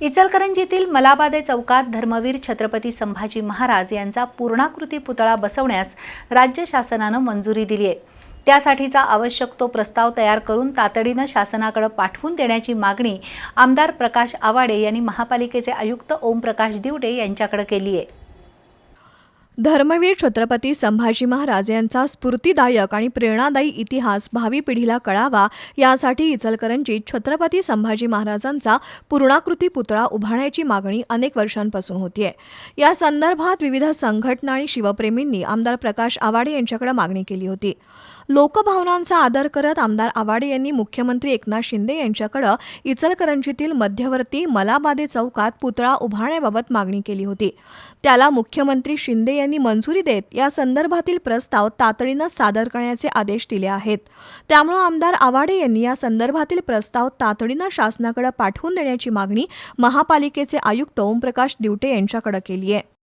इचलकरंजीतील मलाबादे चौकात धर्मवीर छत्रपती संभाजी महाराज यांचा पूर्णाकृती पुतळा बसवण्यास राज्य शासनानं मंजुरी दिली आहे. त्यासाठीचा आवश्यक तो प्रस्ताव तयार करून तातडीनं शासनाकडे पाठवून देण्याची मागणी आमदार प्रकाश आवाडे यांनी महापालिकेचे आयुक्त ओमप्रकाश दिवडे यांच्याकडे केली आहे. धर्मवीर छत्रपती संभाजी महाराज यांचा स्फूर्तीदायक आणि प्रेरणादायी इतिहास भावी पिढीला कळावा यासाठी इचलकरंजीत छत्रपती संभाजी महाराजांचा पूर्णाकृती पुतळा उभारण्याची मागणी अनेक वर्षांपासून होतीये. या संदर्भात विविध संघटना आणि शिवप्रेमींनी आमदार प्रकाश आवाडे यांच्याकडे मागणी केली होती. लोकभावनांचा आदर करत आमदार आवाडे यांनी मुख्यमंत्री एकनाथ शिंदे यांच्याकडे इचलकरंजीतील मध्यवर्ती मलाबादे चौकात पुतळा उभारण्याबाबत मागणी केली होती. त्याला मुख्यमंत्री शिंदे यांनी मंजुरी देत या संदर्भातील प्रस्ताव तातडीनं सादर करण्याचे आदेश दिले आहेत. त्यामुळे आमदार आवाडे यांनी या संदर्भातील प्रस्ताव तातडीनं शासनाकडे पाठवून देण्याची मागणी महापालिकेचे आयुक्त ओमप्रकाश दिवटे यांच्याकडे केली आहे